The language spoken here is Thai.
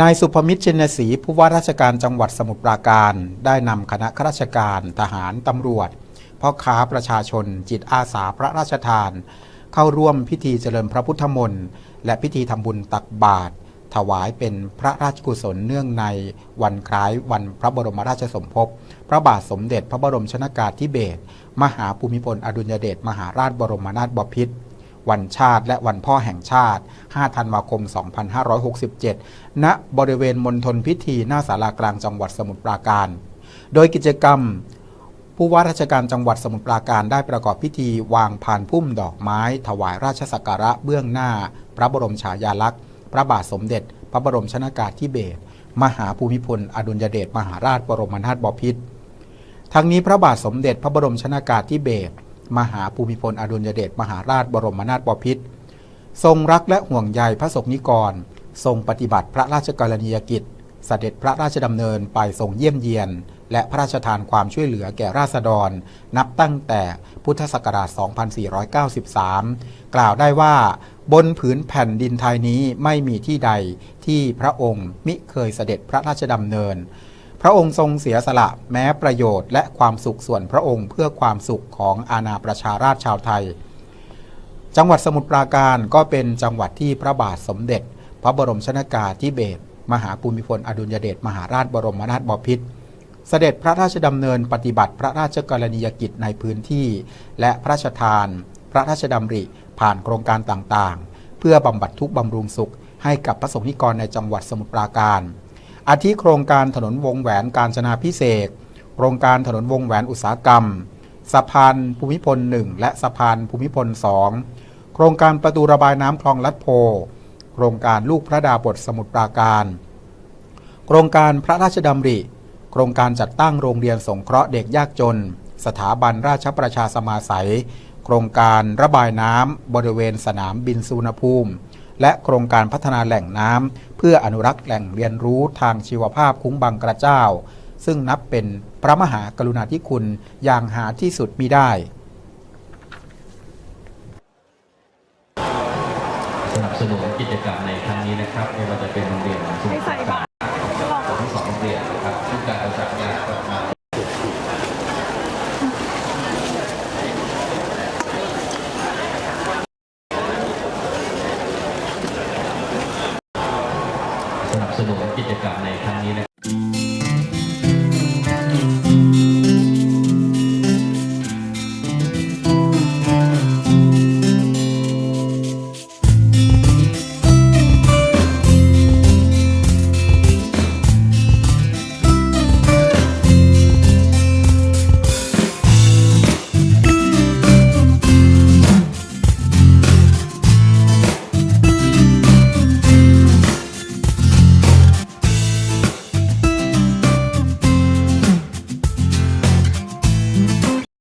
นายสุภมิตรชินศรีผู้ว่าราชการจังหวัดสมุทรปราการ ได้นำคณะข้าราชการ ทหารตำรวจพ่อค้าประชาชน จิตอาสาพระราชทาน เข้าร่วมพิธีเจริญพระพุทธมนต์และพิธีทำบุญตักบาตรถวายเป็นพระราชกุศลเนื่องในวันคล้ายวันพระบรมราชสมภพ พระบาทสมเด็จพระบรมชนากาธิเบศรมหาภูมิพลอดุลยเดชมหาราชบรมนาถบพิตร วันชาติ และวันพ่อแห่งชาติ 5 ธันวาคม 2567 ณ บริเวณมณฑลพิธีหน้าศาลากลางจังหวัดสมุทรปราการ โดยกิจกรรมผู้ว่าราชการจังหวัดสมุทรปราการได้ประกอบพิธีวางพานพุ่มดอกไม้ ถวายราชสักการะเบื้องหน้า พระบรมฉายาลักษณ์ พระบาทสมเด็จ พระบรมชนากาธิเบศรมหาภูมิพล อดุลยเดชมหาราชบรมนาถบพิตรทั้งนี้พระบาทสมเด็จพระบรมชนากาธิเบศร มหาภูมิพลอดุลยเดชมหาราชบรมนาถบพิตรทรงรักและห่วงใยพระสงฆ์นิกร ทรงปฏิบัติพระราชกรณียกิจเสด็จพระราชดำเนินไปทรงเยี่ยมเยียน และพระราชทานความช่วยเหลือแก่ราษฎร นับตั้งแต่พุทธศักราช 2493 กล่าวได้ว่า บนผืนแผ่นดินไทยนี้ไม่มีที่ใดที่พระองค์มิเคยเสด็จพระราชดำเนิน พระองค์ทรงเสียสละแม้ประโยชน์และความสุขส่วนพระองค์เพื่อความสุขของอาณาประชาราชชาวไทย จังหวัดสมุทรปราการก็เป็นจังหวัดที่พระบาทสมเด็จ พระบรมชนากาธิเบศรมหาภูมิพลอดุลยเดชมหาราชบรมนาถบพิตรเสด็จพระราชดำเนินปฏิบัติพระราชกรณียกิจในพื้นที่ และพระราชทาน พระราชดำริผ่านโครงการต่างๆ เพื่อบำบัดทุกข์บำรุงสุขให้กับพระสงฆ์นิกรในจังหวัดสมุทรปราการ อาทิโครงการถนนวงแหวนการจนาพิเศษ โครงการถนนวงแหวนอุตสาหกรรม สะพานภูมิพล 1 และสะพานภูมิพล 2 โครงการประตูระบายน้ำคลองลัดโพ โครงการลูกพระดาบทสมุทรปราการ โครงการพระราชดำริ โครงการจัดตั้งโรงเรียนสงเคราะห์เด็กยากจน สถาบันราชประชาสมาสัย โครงการระบายน้ำบริเวณสนามบินสุวรรภูมิ และโครงการพัฒนาแหล่งน้ำเพื่ออนุรักษ์แหล่งเรียนรู้ทางชีวภาพคุ้งบางกระเจ้า ซึ่งนับเป็นพระมหากรุณาธิคุณอย่างหาที่สุดมิได้สนับสนุนกิจกรรมในครั้งนี้นะครับไม่ว่าจะเป็นโรงเรียนสมุทรปราการของทั้งสองโรงเรียนนะครับซึ่งการประสานงานกับทาง สนุนกิจกรรมในครั้งนี้นะครับ